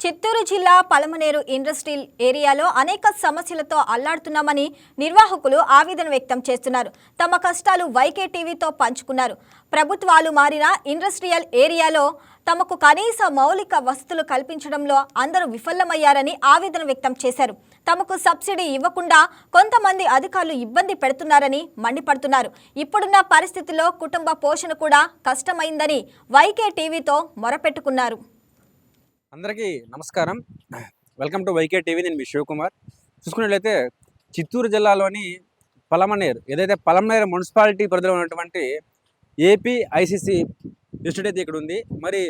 చిత్తూరు జిల్లా పలమనేరు ఇండస్ట్రియల్ ఏరియాలో అనేక సమస్యలతో అల్లాడుతున్నామని నిర్వాహకులు ఆవేదన వ్యక్తం చేస్తున్నారు. తమ కష్టాలు వైకే టీవీతో పంచుకున్నారు. ప్రభుత్వాలు మారిన ఇండస్ట్రియల్ ఏరియాలో తమకు కనీస మౌలిక వసతులు కల్పించడంలో అందరూ విఫలమయ్యారని ఆవేదన వ్యక్తం చేశారు. తమకు సబ్సిడీ ఇవ్వకుండా కొంతమంది అధికారులు ఇబ్బంది పెడుతున్నారని మండిపడుతున్నారు. ఇప్పుడున్న పరిస్థితిలో కుటుంబ పోషణ కూడా కష్టమైందని వైకే టీవీతో మొరపెట్టుకున్నారు. అందరికీ నమస్కారం. Welcome to YK TV. నేను మీ శివకుమార్. చూసుకున్నట్లయితే చిత్తూరు జిల్లాలోని పలమనేర్ ఏదైతే పలమనేర్ మున్సిపాలిటీ పరిధిలో ఉన్నటువంటి ఏపీ ఐసీసీ ఎస్టేట్ అయితే ఇక్కడ ఉంది మరి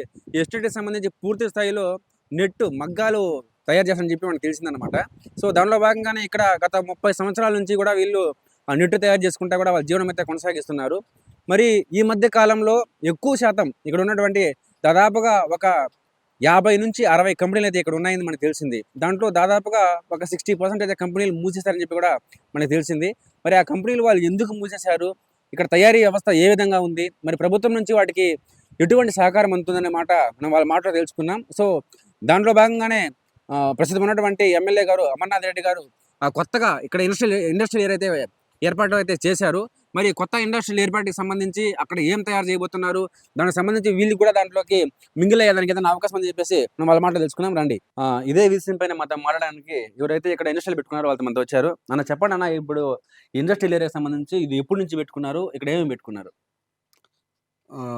ఎస్టేట్కి సంబంధించి పూర్తి స్థాయిలో నెట్ మగ్గాలు తయారు చేస్తారని చెప్పి మనకు తెలిసిందనమాట సో దానిలో భాగంగానే ఇక్కడ గత ముప్పై సంవత్సరాల నుంచి కూడా వీళ్ళు ఆ తయారు చేసుకుంటా కూడా వాళ్ళ జీవనం అయితే కొనసాగిస్తున్నారు. మరి ఈ మధ్య కాలంలో ఎక్కువ శాతం ఇక్కడ ఉన్నటువంటి దాదాపుగా ఒక యాభై నుంచి అరవై కంపెనీలు అయితే ఇక్కడ ఉన్నాయని మనకు తెలిసింది. దాంట్లో దాదాపుగా ఒక సిక్స్టీ పర్సెంట్ అయితే కంపెనీలు మూసేశారని చెప్పి కూడా మనకు తెలిసింది. మరి ఆ కంపెనీలు వాళ్ళు ఎందుకు మూసేశారు? ఇక్కడ తయారీ వ్యవస్థ ఏ విధంగా ఉంది? మరి ప్రభుత్వం నుంచి వాటికి ఎటువంటి సహకారం అందుతుందనే మాట మనం వాళ్ళ మాటలో తెలుసుకున్నాం సో దాంట్లో భాగంగానే ఆ, ఉన్నటువంటి ఎమ్మెల్యే గారు అమర్నాథ్ రెడ్డి గారు కొత్తగా ఇక్కడ ఇండస్ట్రియల్ ఇండస్ట్రియల్ ఏర్ అయితే ఏర్పాటు అయితే చేశారు మరి కొత్త ఇండస్ట్రియల్ ఏర్పాటుకి సంబంధించి అక్కడ ఏం తయారు చేయబోతున్నారు దానికి సంబంధించి వీళ్ళు కూడా దాంట్లోకి మింగిల్ అయ్యేదానికి ఏదైనా అవకాశం అని చెప్పేసి మనం వాళ్ళ మాటలు తెలుసుకున్నాం రండి. ఇదే విషయం పైన మాతో మాట్లాడడానికి ఎవరైతే ఇక్కడ ఇండస్ట్రియల్ పెట్టుకున్నారో వాళ్ళతో మనతో వచ్చారు. అన్న చెప్పండి అన్న ఇప్పుడు ఇండస్ట్రియల్ ఏరియాకి సంబంధించి ఇది ఎప్పటి నుంచి పెట్టుకున్నారు ఇక్కడ ఏమేమి పెట్టుకున్నారు?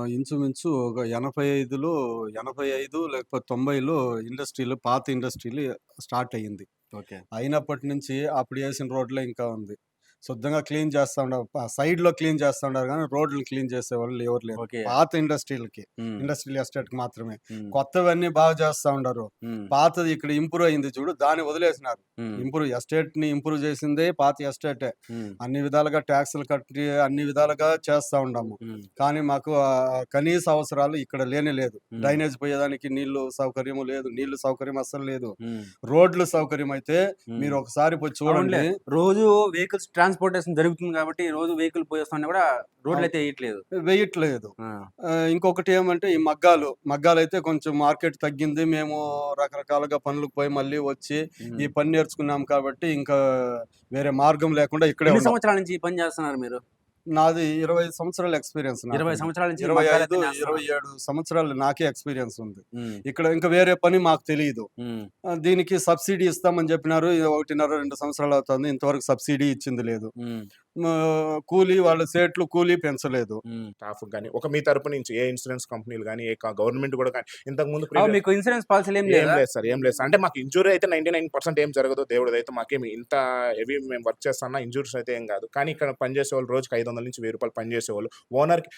ఇంచుమించు ఒక ఎనభై ఐదులో ఎనభై ఐదు లేకపోతే తొంభైలో ఇండస్ట్రీలు పాత ఇండస్ట్రీలు స్టార్ట్ అయ్యింది. ఓకే. అయినప్పటి నుంచి అప్పుడు వేసిన రోడ్లే ఇంకా ఉంది. శుద్ధంగా క్లీన్ చేస్తా ఉండరు సైడ్లో క్లీన్ చేస్తా ఉండరు కానీ రోడ్లు క్లీన్ చేసే వాళ్ళు ఎవరు లేరు. పాత ఇండస్ట్రీలకి ఇండస్ట్రియల్ ఎస్టేట్కి మాత్రమే కొత్తవన్నీ బాగా చేస్తా ఉండరు. పాతది ఇక్కడ ఇంప్రూవ్ అయింది చూడు దాన్ని వదిలేసినారు. ఇంప్రూవ్ ఎస్టేట్ని ఇంప్రూవ్ చేసిందే పాత ఎస్టేటే. అన్ని విధాలుగా ట్యాక్సులు కట్టి అన్ని విధాలుగా చేస్తా ఉమ్, కానీ మాకు ఆ కనీస అవసరాలు ఇక్కడ లేనే లేదు. డ్రైనేజ్ పోయేదానికి నీళ్ళు సౌకర్యము లేదు నీళ్ళు సౌకర్యం అస్సలు లేదు. రోడ్లు సౌకర్యం అయితే. మీరు ఒకసారి పోయి చూడండి. రోజు వెహికల్స్ ట్రాన్స్పోర్టేషన్ జరుగుతుంది కాబట్టి రోజు వెహికల్ పోయేస్తున్నా కూడా రోడ్లు అయితే వేయట్లేదు. వేయట్లేదు. ఇంకొకటి ఏమంటే ఈ మగ్గాలు మగ్గాలు అయితే కొంచెం మార్కెట్ తగ్గింది. మేము రకరకాలుగా పనులకు పోయి మళ్ళీ వచ్చి. ఈ పని నేర్చుకున్నాం కాబట్టి ఇంకా వేరే మార్గం లేకుండా ఇక్కడే. సంవత్సరాల నుంచి ఈ పని చేస్తున్నారు మీరు? నాది ఇరవై సంవత్సరాల ఎక్స్పీరియన్స్ ఇరవై సంవత్సరాల నుంచి ఇరవై ఐదు. ఇరవై ఏడు సంవత్సరాలు నాకే ఎక్స్పీరియన్స్ ఉంది. ఇక్కడ ఇంకా వేరే పని మాకు తెలియదు దీనికి సబ్సిడీ ఇస్తామని చెప్పినారు ఒకటిన్నర రెండు సంవత్సరాలు అవుతుంది. ఇంతవరకు సబ్సిడీ ఇచ్చింది లేదు. కూలీ వాళ్ళ సేట్లు కూలీ పెంచలేదు. స్టాఫ్ కానీ ఒక మీ తరపు నుంచి ఏ ఇన్సూరెన్స్ కంపెనీలు కానీ ఏ గవర్నమెంట్ కూడా కానీ ఇంతకు ముందు మీకు ఇన్సూరెన్స్ పాలసీలు ఏం లేదా సార్ ఏం లేదు అంటే మాకు ఇంజూరీ అయితే నైన్టీ నైన్ పర్సెంట్ ఏం జరగదు దేవుడు అయితే మాకేమి ఇంత హెవీ మేము వర్క్ చేస్తున్నా ఇంజూరీస్ అయితే ఏం కాదు. కానీ ఇక్కడ పనిచేసే వాళ్ళు రోజుకి ఐదు వందల నుంచి వెయ్యి రూపాయలు పనిచేసే వాళ్ళు ఓనర్కి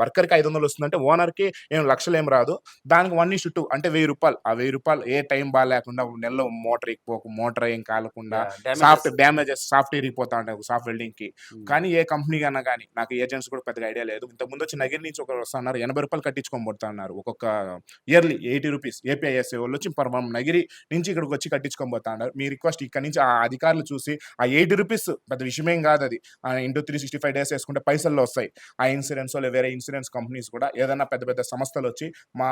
వర్కర్కి ఐదు వందలు వస్తుందంటే ఓనర్కి ఏం లక్షలు ఏం రాదు. దానికి వన్ ఇష్యూ టూ అంటే వెయ్యి రూపాయలు. ఆ వెయ్యి రూపాయలు ఏ టైం బాగాలేకుండా నెలలో మోటార్ ఎక్కిపోకు మోటార్ ఏం కాలకుండా సాఫ్ట్ డ్యామేజెస్ సాఫ్ట్ ఇరిగిపోతా ఉంటాయి సాఫ్ట్ వెల్డింగ్ కి కానీ ఏ కంపెనీ కన్నా కానీ నాకు ఏజెంట్స్ కూడా పెద్దగా ఐడియా లేదు. ఇంతకు ముందు వచ్చి నగిరి నుంచి ఒకరు వస్తున్నారు ఎనభై రూపాయలు కట్టించుకొని పోతున్నారు. ఒక్కొక్క ఇయర్లీ ఎయిటీ రూపీస్ ఏపీఐఎస్ఏ వాళ్ళు వచ్చి పర్ మనం నగిరి నుంచి ఇక్కడికి వచ్చి కట్టించుకొని పోతా ఉన్నారు మీ రిక్వెస్ట్ ఇక్కడ నుంచి ఆ అధికారులు చూసి ఆ ఎయిటీ రూపీస్ పెద్ద విషయమేం కాదు అది. Into three sixty five days వేసుకుంటే పైసల్లో వస్తాయి. ఆ ఇన్సూరెన్స్ వేరే ఇన్సూరెన్స్ కంపెనీస్ కూడా ఏదైనా పెద్ద పెద్ద సంస్థలు వచ్చి మా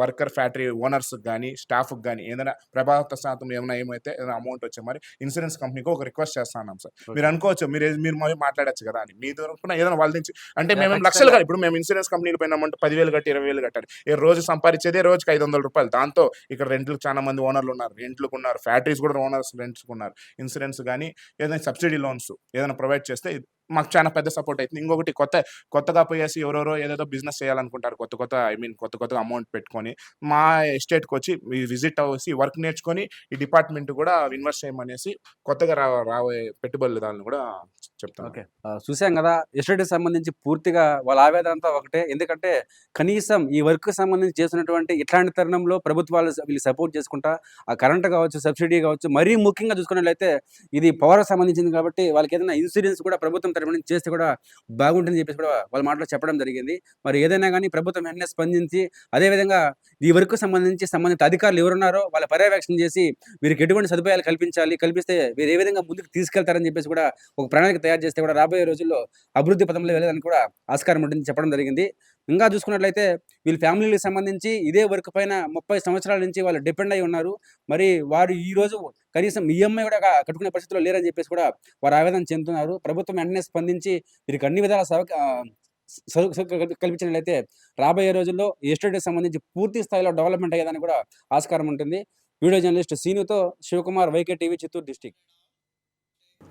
వర్కర్ ఫ్యాక్టరీ ఓనర్స్ కానీ స్టాఫ్కి కానీ ఏదైనా ప్రభావిత శాతం ఏమైనా ఏమైతే ఏదైనా అమౌంట్ వచ్చే మరి ఇన్సూరెన్స్ కంపెనీకి ఒక రిక్వెస్ట్ చేస్తున్నాం సార్. మీరు అనుకోవచ్చు మీరు మీరు మాట్లాడచ్చు కదా అని. మీ తరపున ఏదైనా వాళ్ళ నుంచి అంటే మేము. లక్షలు కాదు. ఇప్పుడు మేము ఇన్సూరెన్స్ కంపెనీలు పోయినామంటే పదివేలు కట్టి ఇరవై వేలు కట్టాలి. ఈ రోజు సంపాదించేదే రోజుకి ఐదు వందల రూపాయలు. దాంతో ఇక్కడ రెంట్లకు చాలా మంది ఓనర్లు ఉన్నారు. రెంట్లకు ఉన్నారు ఫ్యాక్టరీస్ కూడా ఓనర్స్ రెంట్స్ ఉన్నారు ఇన్సూరెన్స్ కానీ ఏదైనా సబ్సిడీ లోన్స్ ఏదైనా ప్రొవైడ్ చేస్తే మాకు చాలా పెద్ద సపోర్ట్ అవుతుంది ఇంకొకటి కొత్త కొత్తగా పోయేసి ఎవరెవరో ఏదేదో బిజినెస్ చేయాలనుకుంటారు. కొత్త కొత్త ఐ మీన్ కొత్త కొత్త అమౌంట్ పెట్టుకొని మా ఎస్టేట్కి వచ్చి విజిట్ అవ్వేసి వర్క్ నేర్చుకొని ఈ డిపార్ట్మెంట్ కూడా ఇన్వెస్ట్ చేయమనేసి కొత్తగా రా రాబోయే పెట్టుబడిదారులను కూడా చెప్తాను ఓకే. చూసాం కదా ఎస్టేట్కి సంబంధించి పూర్తిగా వాళ్ళ ఆవేదన అంతా ఒకటే. ఎందుకంటే కనీసం ఈ వర్క్ సంబంధించి చేస్తున్నటువంటి ఇట్లాంటి తరుణంలో ప్రభుత్వాలు వీళ్ళు సపోర్ట్ చేసుకుంటా ఆ కరెంట్ కావచ్చు సబ్సిడీ కావచ్చు మరీ ముఖ్యంగా చూసుకున్నట్లయితే ఇది పవర్ సంబంధించింది కాబట్టి వాళ్ళకి ఏదైనా ఇన్సూరెన్స్ కూడా ప్రభుత్వం తరపు నుంచి చేస్తే కూడా బాగుంటుందని చెప్పేసి కూడా వాళ్ళ మాటలో చెప్పడం జరిగింది. మరి ఏదైనా కానీ ప్రభుత్వం వెంటనే స్పందించి అదేవిధంగా ఈ వర్క్ సంబంధించి సంబంధిత అధికారులు ఎవరున్నారో వాళ్ళ పర్యవేక్షణ చేసి వీరికి ఎటువంటి సదుపాయాలు కల్పించాలి కల్పిస్తే వీరు ఏ విధంగా ముందుకు తీసుకెళ్తారని చెప్పేసి కూడా ఒక ప్రణాళిక తయారు చేస్తే కూడా రాబోయే రోజుల్లో అభివృద్ధి పదంలో వెళ్ళేదని కూడా ఆస్కారం ఉంటుంది చెప్పడం జరిగింది. ఇంకా చూసుకున్నట్లయితే వీళ్ళ ఫ్యామిలీకి సంబంధించి ఇదే వర్క్ పైన ముప్పై సంవత్సరాల నుంచి వాళ్ళు డిపెండ్ అయి ఉన్నారు. మరి వారు ఈ రోజు కనీసం ఈఎంఐ కూడా కట్టుకునే పరిస్థితిలో లేరని చెప్పేసి కూడా వారు ఆవేదన చెందుతున్నారు. ప్రభుత్వం వెంటనే స్పందించి వీరికి అన్ని విధాల సౌక కల్పించినట్లయితే రాబోయే రోజుల్లో ఎస్టేట్కి సంబంధించి పూర్తి స్థాయిలో డెవలప్మెంట్ అయ్యేదానికి కూడా ఆస్కారం ఉంటుంది. Video journalist సీనుతో Shivakumar YK TV Chittoor district.